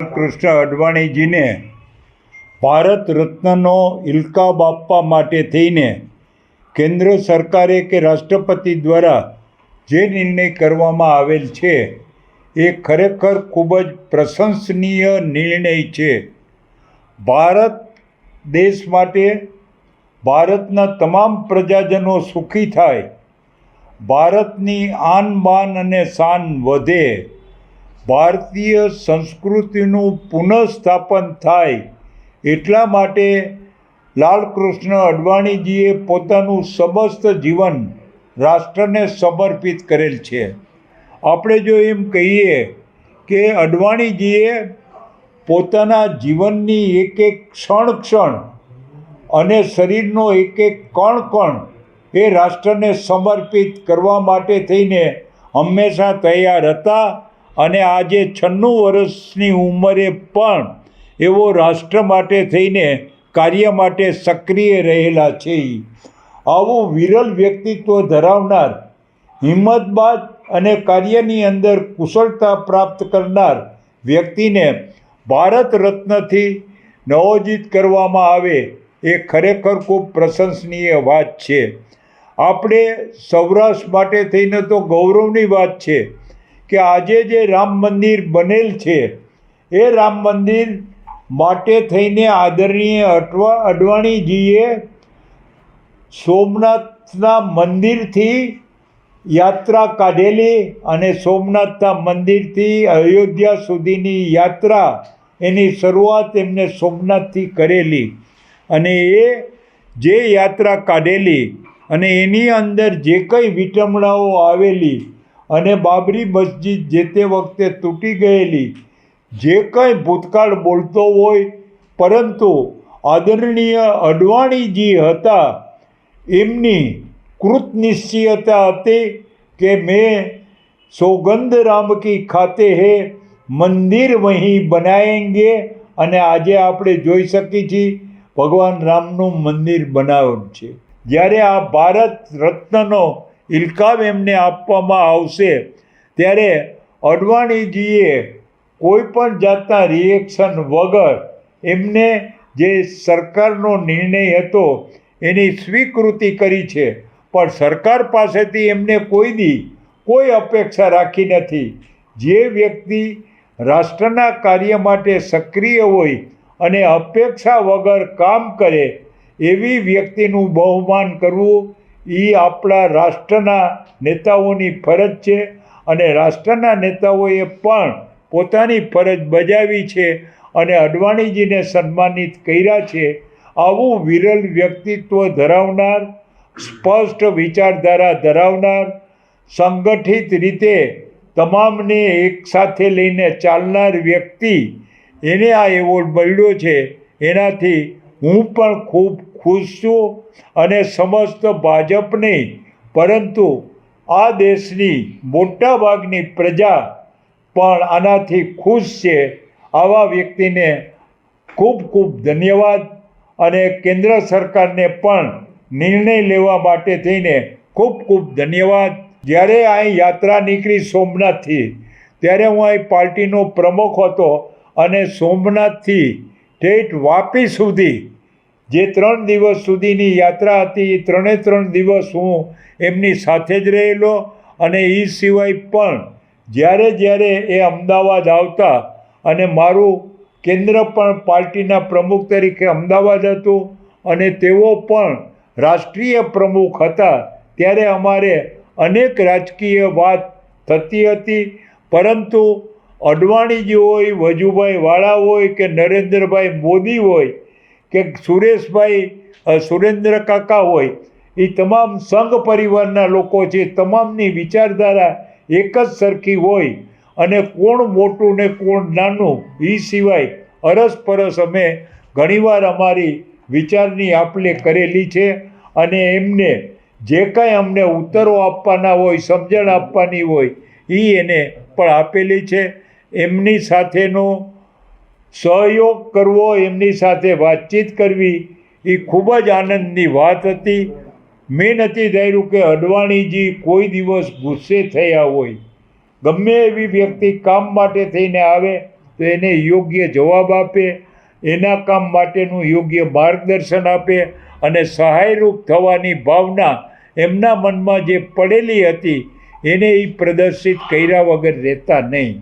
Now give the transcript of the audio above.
કૃષ્ણ અડવાણીજીને ભારત રત્નનો ઇલકાબ આપવા માટે થઈને કેન્દ્ર સરકારે કે રાષ્ટ્રપતિ દ્વારા જે નિર્ણય કરવામાં આવેલ છે, એ ખરેખર ખૂબ જ પ્રશંસનીય નિર્ણય છે. ભારત દેશ માટે ભારતના તમામ પ્રજાજનો સુખી થાય. ભારતની આન બાન અને શાન વધે. ભારતીય સંસ્કૃતિનું પુનઃસ્થાપન થાય એટલા માટે લાલકૃષ્ણ અડવાણીજીએ પોતાનું સમસ્ત જીવન રાષ્ટ્રને સમર્પિત કરેલ છે. આપણે જો એમ કહીએ કે અડવાણીજીએ પોતાના જીવનની એક એક ક્ષણ ક્ષણ અને શરીરનો એક એક કણ કણ એ રાષ્ટ્રને સમર્પિત કરવા માટે થઈને હંમેશા તૈયાર હતા. અને આજે છન્નું વર્ષની ઉંમરે પણ એવો રાષ્ટ્ર માટે થઈને કાર્ય માટે સક્રિય રહેલા છે. આવું વિરલ વ્યક્તિત્વ ધરાવનાર હિંમતબાદ અને કાર્યની અંદર કુશળતા પ્રાપ્ત કરનાર વ્યક્તિને ભારત રત્નથી નવોજિત કરવામાં આવે એ ખરેખર ખૂબ પ્રશંસનીય વાત છે આપણે સૌરાષ્ટ્ર માટે થઈને તો ગૌરવની વાત છે કે આજે જે રામ મંદિર બનેલ છે, એ રામ મંદિર માટે થઈને આદરણીય અટવા, અડવાણીજીએ સોમનાથના મંદિરથી યાત્રા કાઢેલી અને સોમનાથના મંદિરથી અયોધ્યા સુધીની યાત્રા એની શરૂઆત એમને સોમનાથથી કરેલી. અને એ જે યાત્રા કાઢેલી અને એની અંદર જે કંઈ વિટંબણાઓ આવેલી અને બાબરી મસ્જિદ જે તે વખતે તૂટી ગયેલી. જે કંઈ ભૂતકાળ બોલતો હોય, પરંતુ આદરણીય અડવાણીજી હતા, એમની કૃતનિશ્ચયતા હતી કે મેં સોગંદ રામકી ખાતે હે, મંદિર વહીં બનાવેંગે અને આજે આપણે જોઈ શકીએ છીએ ભગવાન રામનું મંદિર બનાવ્યું છે. જ્યારે આ ભારત રત્નનો ઇલકાબ એમને આપવામાં આવશે. ત્યારે અડવાણીજીએ કોઈ પણ જાતના રિએક્શન વગર એમને જે સરકારનો નિર્ણય હતો એની સ્વીકૃતિ કરી છે. પણ સરકાર પાસેથી એમને કોઈ દી કોઈ અપેક્ષા રાખી નથી. જે વ્યક્તિ રાષ્ટ્રના કાર્ય માટે સક્રિય હોય અને અપેક્ષા વગર કામ કરે એવી વ્યક્તિનું બહુમાન કરવું એ આપણા રાષ્ટ્રના નેતાઓની ફરજ છે અને રાષ્ટ્રના નેતાઓએ પણ પોતાની ફરજ બજાવી છે અને અડવાણીજીને સન્માનિત કર્યા છે. આવું વિરલ વ્યક્તિત્વ ધરાવનાર, સ્પષ્ટ વિચારધારા ધરાવનાર, સંગઠિત રીતે તમામને એકસાથે લઈને ચાલનાર વ્યક્તિ એને આ એવોર્ડ મળ્યો છે. એનાથી હું પણ ખૂબ ખુશ છું અને સમસ્ત ભાજપની, પરંતુ આ દેશની મોટા ભાગની પ્રજા પણ આનાથી ખુશ છે. આવા વ્યક્તિને ખૂબ ખૂબ ધન્યવાદ અને કેન્દ્ર સરકારને પણ નિર્ણય લેવા માટે થઈને ખૂબ ખૂબ ધન્યવાદ. જ્યારે અહીં યાત્રા નીકળી સોમનાથથી, ત્યારે હું અહીં પાર્ટીનો પ્રમુખ હતો અને સોમનાથથી ઠેઠ વાપી સુધી, જે ત્રણ દિવસ સુધીની યાત્રા હતી, એ ત્રણે ત્રણ દિવસ હું એમની સાથે જ રહેલો અને એ સિવાય પણ જ્યારે જ્યારે એ અમદાવાદ આવતા અને મારું કેન્દ્ર પણ પાર્ટીના પ્રમુખ તરીકે અમદાવાદ હતું અને તેઓ પણ રાષ્ટ્રીય પ્રમુખ હતા, ત્યારે અમારે અનેક રાજકીય વાત થતી હતી. પરંતુ અડવાણીજી હોય વજુભાઈ વાળા હોય કે નરેન્દ્રભાઈ મોદી હોય કે સુરેશભાઈ સુરેન્દ્ર કાકા હોય એ તમામ સંઘ પરિવારના લોકો છે, તમામની વિચારધારા એક જ સરખી હોય અને કોણ મોટું ને કોણ નાનું એ સિવાય અરસપરસ અમે ઘણીવાર અમારી વિચારની આપલે કરેલી છે અને એમને જે કાંઈ અમને ઉત્તરો આપવાના હોય, સમજણ આપવાની હોય એ એને પણ આપેલી છે. એમની સાથેનો સહયોગ કરવો, એમની સાથે વાતચીત કરવી, એ ખૂબ જ આનંદની વાત હતી. મેં નથી ધાર્યું કે અડવાણીજી કોઈ દિવસ ગુસ્સે થયા હોય. ગમે એવી વ્યક્તિ કામ માટે થઈને આવે, તો એને યોગ્ય જવાબ આપે, એના કામ માટેનું યોગ્ય માર્ગદર્શન આપે અને સહાયરૂપ થવાની ભાવના એમના મનમાં જે પડેલી હતી, એને એ પ્રદર્શિત કર્યા વગર રહેતા નહીં.